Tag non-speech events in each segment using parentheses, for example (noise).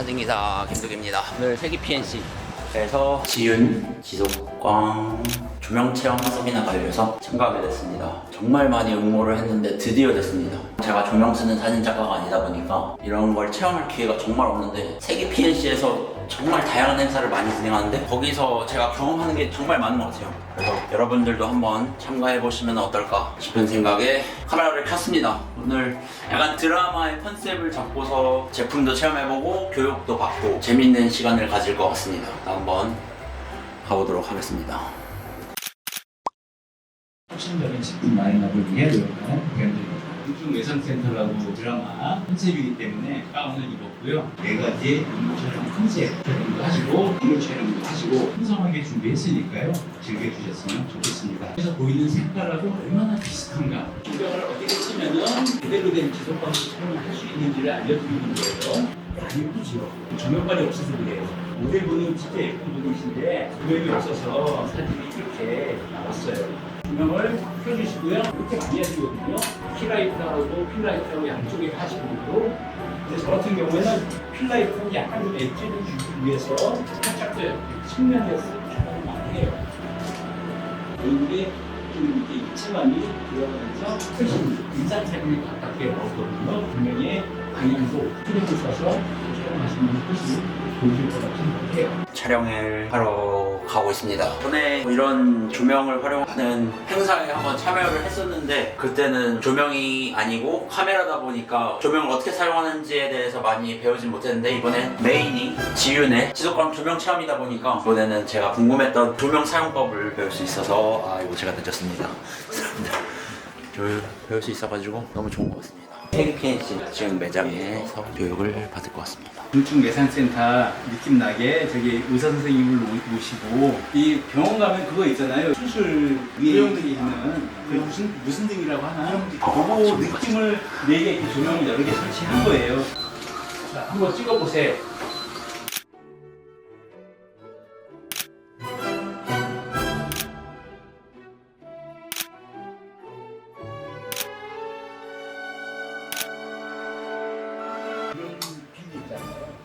사진기사 김두기입니다. 오늘 세기 PNC 에서 지윤, 지속광 조명 체험 세미나가 열려서 참가하게 됐습니다. 정말 많이 응모를 했는데 드디어 됐습니다. 제가 조명 쓰는 사진 작가가 아니다 보니까 이런 걸 체험할 기회가 정말 없는데 세계 PNC에서 정말 다양한 행사를 많이 진행하는데 거기서 제가 경험하는 게 정말 많은 것 같아요. 그래서 여러분들도 한번 참가해 보시면 어떨까 싶은 생각에 카메라를 켰습니다. 오늘 약간 드라마의 컨셉을 잡고서 제품도 체험해보고 교육도 받고 재밌는 시간을 가질 것 같습니다. 한번 가보도록 하겠습니다. 혁신적인 식품 라인업을 위해 노력하는 공연들입니다. 우중 외상센터라고 드라마 컨셉이기 때문에 가운을 입었고요. 네 가지 인물 촬영 컨셉 촬영도 하시고 인물 촬영도 하시고 풍성하게 준비했으니까요. 즐겨주셨으면 좋겠습니다. 그래서 보이는 색깔하고 얼마나 비슷한가 조명을 어떻게 쓰면은 그대로 된 지속광 촬영을 할 수 있는지를 알려드리는 거예요. 야, 예쁘죠? 조명빨이 없어서 그래요. 모델분은 진짜 예쁜 분이신데 조명이 없어서 사진이 이렇게 나왔어요. 조명을 켜주시고요. 이렇게 많이 하시거든요. 필라이트하고 필라이트하고 양쪽에 하시고 근데 저 같은 경우에는 필라이트는 약간 좀 엣지를 주기 위해서 살짝 더 측면에서 촬영을 많이 해요. 얼굴에 좀 이렇게 입체감이 들어가면서 훨씬 인상 촬영이 가깝 게 나오거든요. 분명히 방향도 틀리고 있어서 촬영하시면 훨씬 보실 것 같은 해요. 촬영을 하러 가고 있습니다. 전에 뭐 이런 조명을 활용하는 행사에 한번 참여를 했었는데 그때는 조명이 아니고 카메라다 보니까 조명을 어떻게 사용하는지에 대해서 많이 배우진 못했는데 이번엔 메인이 지윤의 지속광 조명 체험이다 보니까 이번에는 제가 궁금했던 조명 사용법을 배울 수 있어서 아 이거 제가 늦었습니다. (laughs) 저 배울 수 있어가지고 너무 좋은 것 같습니다. 세계PNC 지금 매장에서 교육을 받을 것 같습니다. 중증 외상센터 느낌 나게 저기 의사 선생님을 모- 모시고 이 병원 가면 그거 있잖아요 수술 의료용들이 있는 그 무슨 무슨 등이라고 하나 그거 느낌을 내게 이렇게 조명을 여러 개 설치한 거예요. 자 한번 찍어보세요.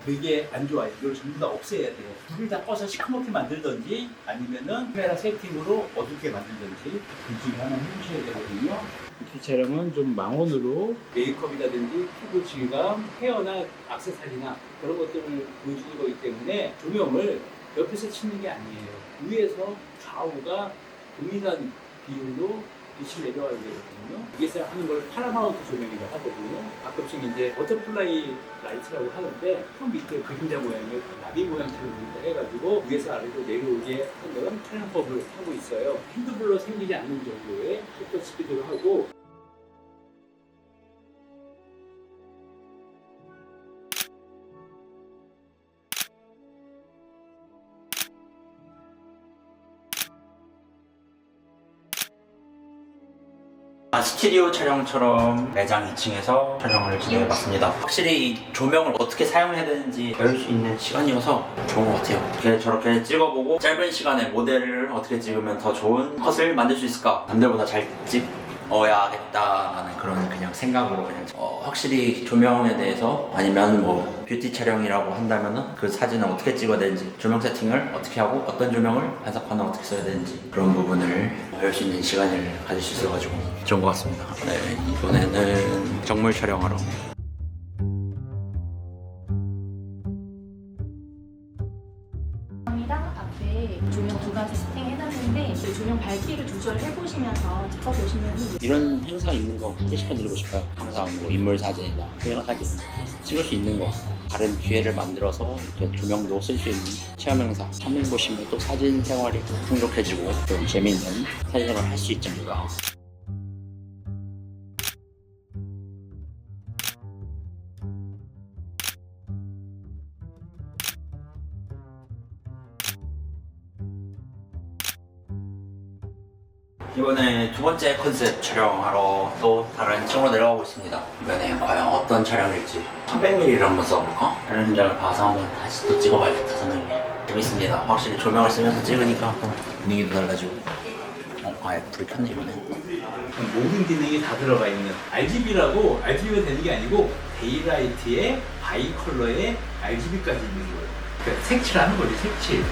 되게 안 좋아요. 이걸 전부 다 없애야 돼요. 불을 다 꺼서 시커멓게 만들든지 아니면은 카메라 세팅으로 어둡게 만들든지 둘 중에 하나 해주셔야 되거든요. 뷰티 촬영은 좀 망원으로 메이크업이라든지 피부 질감, 헤어나 악세사리나 그런 것들을 보여주는 거기 때문에 조명을 옆에서 치는 게 아니에요. 위에서 좌우가 동일한 비율로 빛이 내려와야 되거든요. 위에서 하는 걸 파라마운트 조명이라고 하거든요. 가끔씩 이제 버터플라이 라이트라고 하는데 턱 밑에 그림자 모양의 나비 모양처럼 해가지고 위에서 아래로 내려오게 하는 촬영법을 하고 있어요. 핸드블러 생기지 않는 정도의 속도 스피드로 하고 스튜디오 촬영처럼 매장 2층에서 촬영을 진행해봤습니다. 확실히 이 조명을 어떻게 사용해야 되는지 배울 수 있는 시간이어서 좋은 것 같아요. 이렇게 저렇게 찍어보고 짧은 시간에 모델을 어떻게 찍으면 더 좋은 컷을 만들 수 있을까? 남들보다 잘 찍어야겠다라는 그런 그냥 생각으로 그냥 어, 확실히 조명에 대해서 아니면 뭐 뷰티 촬영이라고 한다면은 그 사진을 어떻게 찍어야 되는지 조명 세팅을 어떻게 하고 어떤 조명을 반사판을 어떻게 써야 되는지 그런 부분을 배울 수 있는 시간을 가질 수 있어가지고 좋은 것 같습니다. 네 이번에는 정물 촬영하러 조명 밝기를 조절해 보시면서 찍어보시면 이런 행사 있는 거 게시판드리고 싶어요. 항상 뭐 인물 사진이나 회화 사진 찍을 수 있는 거 다른 기회를 만들어서 이렇게 조명도 쓸 수 있는 체험 행사 한명 보시면 또 사진 생활이 풍족해지고 좀 재밌는 사진 생활 을 할 수 있지 않을까. 이번에 두 번째 컨셉 촬영하러 또 다른 층으로 내려가고 있습니다. 이번에 과연 어떤 촬영일지 300mm를 한번 써볼까? 촬영 현장을 봐서 한번 다시 또 찍어봐야겠다 생각이 재밌습니다. 확실히 조명을 쓰면서 찍으니까 또 분위기도 달라지고 어, 아예 불이 켰네 이번에 모든 기능이 다 들어가 있는 RGB라고 RGB가 되는 게 아니고 데이라이트에 바이 컬러에 RGB까지 있는 거예요. 그러니까 색칠하는 거지 색칠.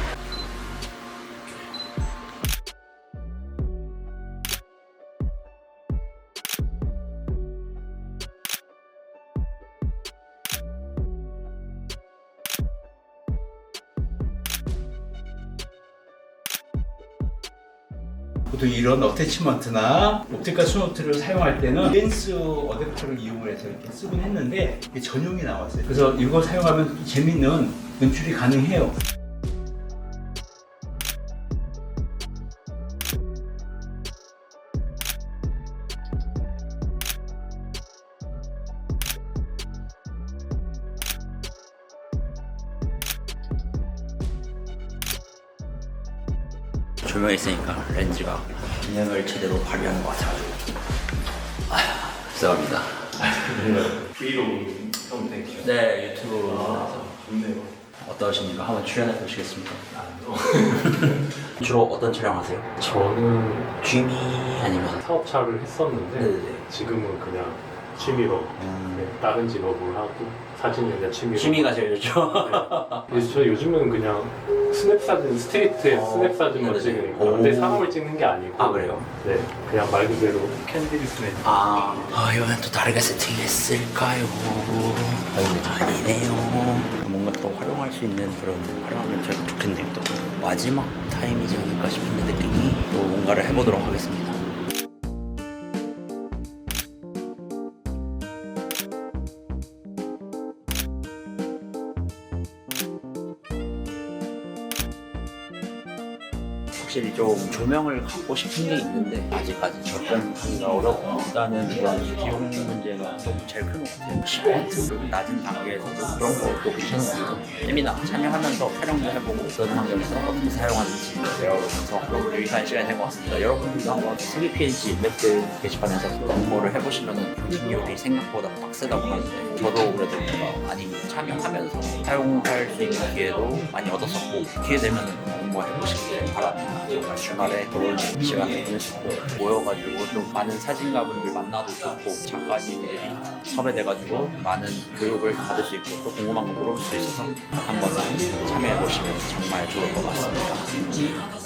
보통 이런 어태치먼트나 옵티컬 스노트를 사용할 때는 렌스 어댑터를 이용해서 이렇게 쓰곤 했는데 전용이 나왔어요. 그래서 이거 사용하면 재밌는 연출이 가능해요. 조명이 있으니까 렌즈가 기능을 제대로 발휘하는 것 같아가지고 아휴 죄송합니다 브이로그 좀 되죠. 네 유튜브에서 좋네요. 어떠십니까? 한번 출연해 보시겠습니까? (laughs) 주로 어떤 촬영하세요? 저는 취미 아니면 사업차를 했었는데 네네네. 지금은 그냥 취미로 음, 네, 다른 직업을 하고 사진을 그냥 취미로. 취미가 제일 좋죠 네. (laughs) 그래서 저 요즘은 그냥 스냅 사진 스트리트에 어, 스냅 사진만 네네네. 찍으니까 오. 근데 사람을 찍는 게 아니고 아 그래요? 네 그냥 말 그대로 캔디드 스냅. 아, 아 이번엔 또 다르게 세팅했을까요? 아니네요. 뭔가 더 활용할 수 있는 그런 활용하면 좋겠네요. 또 마지막 타임이지 않을까 싶은 느낌이 또 뭔가를 해보도록 하겠습니다. 확실히 좀 조명을 갖고 싶은 게 있는데 아직까지 접근하기가 어렵고 일단은 그런 비용 문제가 좀 제일 큰 것 같아요. 시간트 좀 낮은 단계에서도 그런 것도 괜찮은 것 같아요. 재미나 참여하면서 촬영도 해보고 어떤 환경에서 어떻게 사용하는지 배워보면서 너무 유익한 시간이 된 것 같습니다. 여러분들도 한번 세계 PNC 웹드 게시판에서 공모를 해보시면 경쟁률이 생각보다 빡세다고 하는데 저도 그래도 많이 참여하면서 사용할 수 있는 기회도 많이 얻었었고 기회 되면 정말 주말에 좋은 시간을 보내시고 모여가지고 좀 많은 사진가분들 만나도 좋고 작가님들이 섭외돼가지고 많은 교육을 받을 수 있고 또 궁금한 거 물어볼 수 있어서 한번 참여해보시면 정말 좋을 것 같습니다.